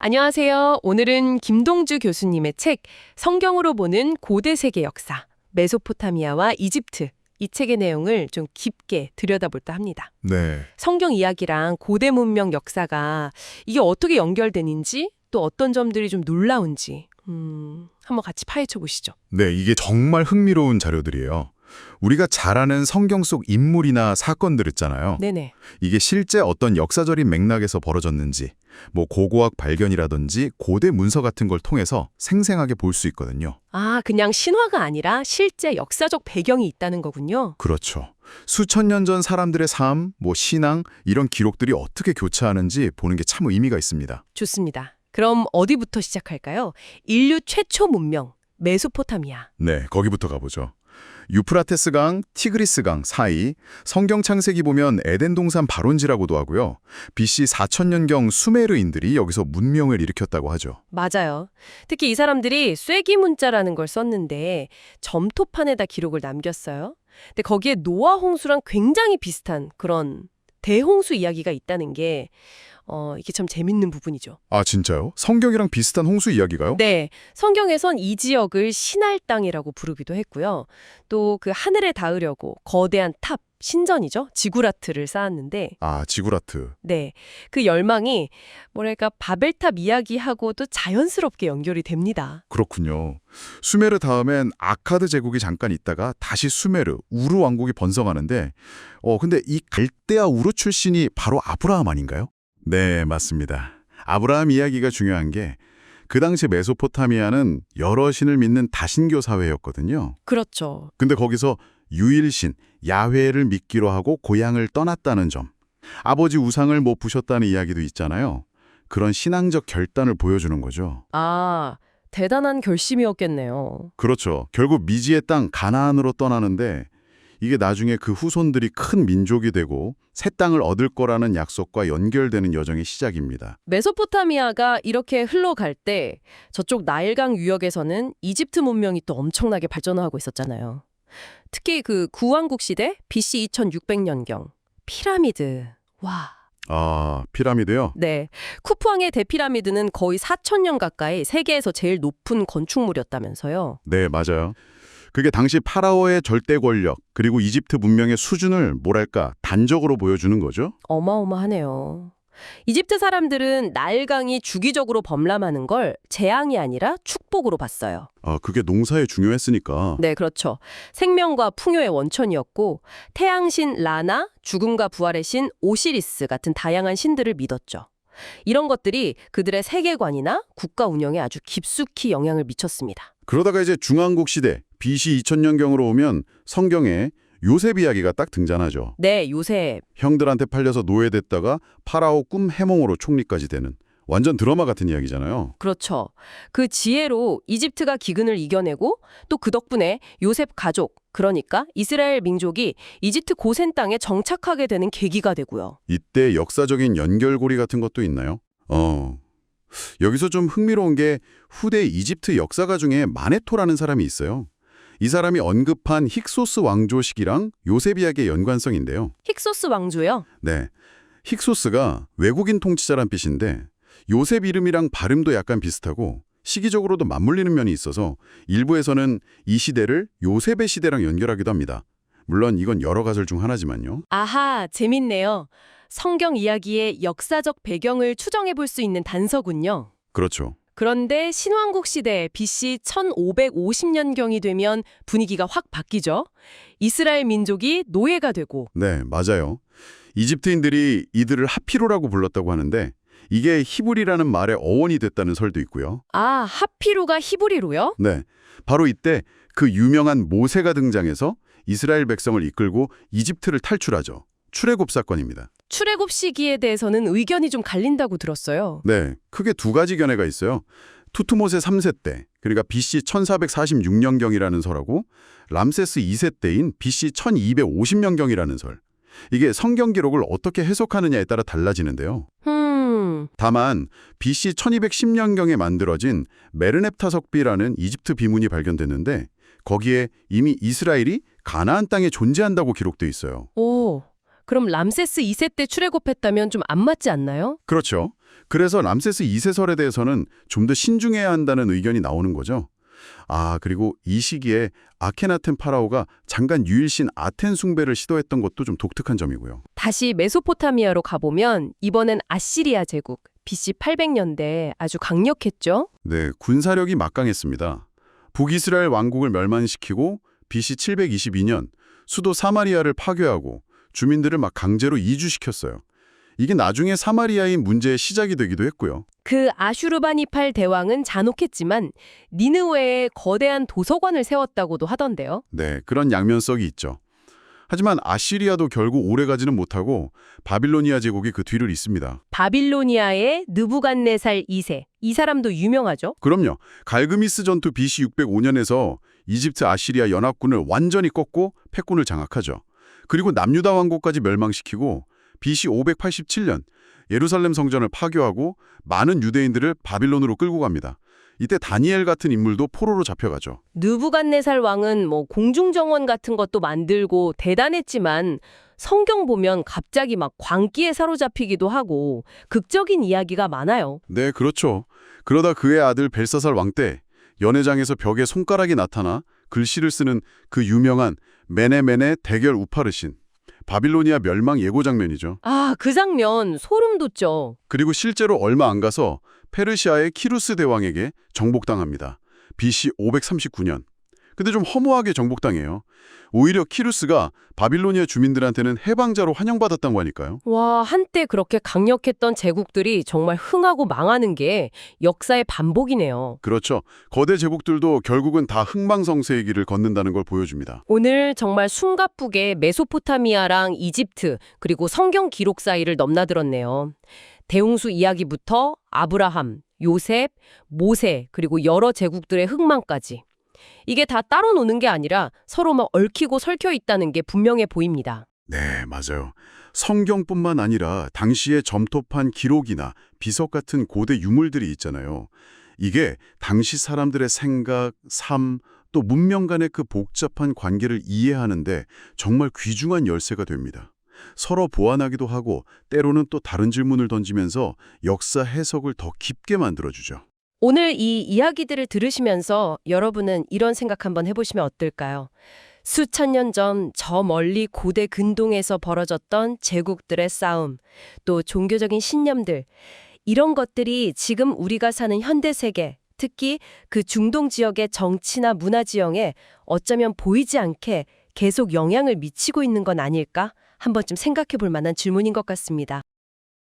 안녕하세요. 오늘은 김동주 교수님의 책 성경으로 보는 고대 세계 역사 메소포타미아와 이집트 이 책의 내용을 좀 깊게 들여다볼까 합니다. 네. 성경 이야기랑 고대 문명 역사가 이게 어떻게 연결되는지 또 어떤 점들이 좀 놀라운지 음, 한번 같이 파헤쳐 보시죠. 네, 이게 정말 흥미로운 자료들이에요. 우리가 잘 아는 성경 속 인물이나 사건들 있잖아요. 네네. 이게 실제 어떤 역사적인 맥락에서 벌어졌는지, 뭐 고고학 발견이라든지 고대 문서 같은 걸 통해서 생생하게 볼 수 있거든요. 아, 그냥 신화가 아니라 실제 역사적 배경이 있다는 거군요. 그렇죠. 수천 년 전 사람들의 삶, 뭐 신앙 이런 기록들이 어떻게 교차하는지 보는 게 참 의미가 있습니다. 좋습니다. 그럼 어디부터 시작할까요? 인류 최초 문명 메소포타미아. 네, 거기부터 가보죠. 유프라테스강, 티그리스강 사이 성경 창세기 보면 에덴 동산 발원지라고도 하고요. BC 4000년경 수메르인들이 여기서 문명을 일으켰다고 하죠. 맞아요. 특히 이 사람들이 쐐기 문자라는 걸 썼는데 점토판에다 기록을 남겼어요. 근데 거기에 노아 홍수랑 굉장히 비슷한 그런 대홍수 이야기가 있다는 게 어, 이게 참 재밌는 부분이죠. 아, 진짜요? 성경이랑 비슷한 홍수 이야기가요? 네, 성경에선 이 지역을 신할 땅이라고 부르기도 했고요. 또 그 하늘에 닿으려고 거대한 탑, 신전이죠. 지구라트를 쌓았는데 아, 지구라트. 네. 그 열망이 뭐랄까 바벨탑 이야기하고도 자연스럽게 연결이 됩니다. 그렇군요. 수메르 다음엔 아카드 제국이 잠깐 있다가 다시 수메르, 우르 왕국이 번성하는데 어, 근데 이 갈대아 우르 출신이 바로 아브라함 아닌가요? 네, 맞습니다. 아브라함 이야기가 중요한 게 그 당시 메소포타미아는 여러 신을 믿는 다신교 사회였거든요. 그렇죠. 근데 거기서 유일신, 야훼를 믿기로 하고 고향을 떠났다는 점. 아버지 우상을 못 부셨다는 이야기도 있잖아요. 그런 신앙적 결단을 보여주는 거죠. 아, 대단한 결심이었겠네요. 그렇죠. 결국 미지의 땅 가나안으로 떠나는데 이게 나중에 그 후손들이 큰 민족이 되고 새 땅을 얻을 거라는 약속과 연결되는 여정의 시작입니다. 메소포타미아가 이렇게 흘러갈 때 저쪽 나일강 유역에서는 이집트 문명이 또 엄청나게 발전하고 있었잖아요. 특히 그 구왕국 시대 BC 2600년경 피라미드. 와. 아, 피라미드요? 네. 쿠프왕의 대피라미드는 거의 4천년 가까이 세계에서 제일 높은 건축물이었다면서요. 네, 맞아요. 그게 당시 파라오의 절대 권력 그리고 이집트 문명의 수준을 뭐랄까 단적으로 보여주는 거죠. 어마어마하네요. 이집트 사람들은 나일강이 주기적으로 범람하는 걸 재앙이 아니라 축복으로 봤어요. 아, 그게 농사에 중요했으니까. 네, 그렇죠. 생명과 풍요의 원천이었고 태양신 라나, 죽음과 부활의 신 오시리스 같은 다양한 신들을 믿었죠. 이런 것들이 그들의 세계관이나 국가 운영에 아주 깊숙이 영향을 미쳤습니다. 그러다가 이제 중앙국 시대 BC 2000년경으로 오면 성경에 요셉 이야기가 딱 등장하죠. 네, 요셉. 형들한테 팔려서 노예됐다가 파라오 꿈 해몽으로 총리까지 되는 완전 드라마 같은 이야기잖아요. 그렇죠. 그 지혜로 이집트가 기근을 이겨내고 또 그 덕분에 요셉 가족, 그러니까 이스라엘 민족이 이집트 고센 땅에 정착하게 되는 계기가 되고요. 이때 역사적인 연결고리 같은 것도 있나요? 어. 여기서 좀 흥미로운 게 후대 이집트 역사가 중에 마네토라는 사람이 있어요. 이 사람이 언급한 힉소스 왕조 시기랑 요셉 이야기의 연관성인데요. 힉소스 왕조요? 네. 힉소스가 외국인 통치자란 뜻인데 요셉 이름이랑 발음도 약간 비슷하고 시기적으로도 맞물리는 면이 있어서 일부에서는 이 시대를 요셉의 시대랑 연결하기도 합니다. 물론 이건 여러 가설 중 하나지만요. 아하, 재밌네요. 성경 이야기의 역사적 배경을 추정해 볼 수 있는 단서군요. 그렇죠. 그런데 신왕국 시대 BC 1550년경이 되면 분위기가 확 바뀌죠. 이스라엘 민족이 노예가 되고 네, 맞아요. 이집트인들이 이들을 하피로라고 불렀다고 하는데 이게 히브리라는 말의 어원이 됐다는 설도 있고요. 아, 하피루가 히브리로요? 네, 바로 이때 그 유명한 모세가 등장해서 이스라엘 백성을 이끌고 이집트를 탈출하죠. 출애굽 사건입니다. 출애굽 시기에 대해서는 의견이 좀 갈린다고 들었어요. 네, 크게 두 가지 견해가 있어요. 투투모세 3세 때, 그러니까 BC 1446년경이라는 설하고 람세스 2세 때인 BC 1250년경이라는 설. 이게 성경 기록을 어떻게 해석하느냐에 따라 달라지는데요. 음, 다만 BC 1210년경에 만들어진 메르넵타 석비라는 이집트 비문이 발견됐는데 거기에 이미 이스라엘이 가나안 땅에 존재한다고 기록돼 있어요. 오, 그럼 람세스 2세 때 출애굽했다면 좀 안 맞지 않나요? 그렇죠. 그래서 람세스 2세설에 대해서는 좀 더 신중해야 한다는 의견이 나오는 거죠. 아, 그리고 이 시기에 아케나텐 파라오가 잠깐 유일신 아텐 숭배를 시도했던 것도 좀 독특한 점이고요. 다시 메소포타미아로 가보면 이번엔 아시리아 제국 BC 800년대 아주 강력했죠. 네, 군사력이 막강했습니다. 북이스라엘 왕국을 멸망시키고 BC 722년 수도 사마리아를 파괴하고 주민들을 막 강제로 이주시켰어요. 이게 나중에 사마리아인 문제의 시작이 되기도 했고요. 그 아슈르바니팔 대왕은 잔혹했지만 니느웨에 거대한 도서관을 세웠다고도 하던데요. 네, 그런 양면성이 있죠. 하지만 아시리아도 결국 오래가지는 못하고 바빌로니아 제국이 그 뒤를 잇습니다. 바빌로니아의 느부갓네살 2세. 이 사람도 유명하죠. 그럼요. 갈그미스 전투 BC 605년에서 이집트 아시리아 연합군을 완전히 꺾고 패권을 장악하죠. 그리고 남유다 왕국까지 멸망시키고 BC 587년 예루살렘 성전을 파괴하고 많은 유대인들을 바빌론으로 끌고 갑니다. 이때 다니엘 같은 인물도 포로로 잡혀가죠. 느부갓네살 왕은 뭐 공중정원 같은 것도 만들고 대단했지만 성경 보면 갑자기 막 광기에 사로잡히기도 하고 극적인 이야기가 많아요. 네, 그렇죠. 그러다 그의 아들 벨사살 왕 때 연회장에서 벽에 손가락이 나타나 글씨를 쓰는 그 유명한 메네메네 대결 우파르신 바빌로니아 멸망 예고 장면이죠. 아, 그 장면 소름 돋죠. 그리고 실제로 얼마 안 가서 페르시아의 키루스 대왕에게 정복당합니다. BC 539년. 근데 좀 허무하게 정복당해요. 오히려 키루스가 바빌로니아 주민들한테는 해방자로 환영받았다고 하니까요. 와, 한때 그렇게 강력했던 제국들이 정말 흥하고 망하는 게 역사의 반복이네요. 그렇죠. 거대 제국들도 결국은 다 흥망성쇠의 길을 걷는다는 걸 보여줍니다. 오늘 정말 숨가쁘게 메소포타미아랑 이집트 그리고 성경 기록 사이를 넘나들었네요. 대홍수 이야기부터 아브라함, 요셉, 모세 그리고 여러 제국들의 흥망까지. 이게 다 따로 노는 게 아니라 서로 막 얽히고 설켜 있다는 게 분명해 보입니다. 네, 맞아요. 성경뿐만 아니라 당시에 점토판 기록이나 비석 같은 고대 유물들이 있잖아요. 이게 당시 사람들의 생각, 삶, 또 문명 간의 그 복잡한 관계를 이해하는데 정말 귀중한 열쇠가 됩니다. 서로 보완하기도 하고 때로는 또 다른 질문을 던지면서 역사 해석을 더 깊게 만들어주죠. 오늘 이 이야기들을 들으시면서 여러분은 이런 생각 한번 해보시면 어떨까요? 수천 년 전 저 멀리 고대 근동에서 벌어졌던 제국들의 싸움, 또 종교적인 신념들, 이런 것들이 지금 우리가 사는 현대 세계, 특히 그 중동 지역의 정치나 문화 지형에 어쩌면 보이지 않게 계속 영향을 미치고 있는 건 아닐까? 한 번쯤 생각해 볼 만한 질문인 것 같습니다.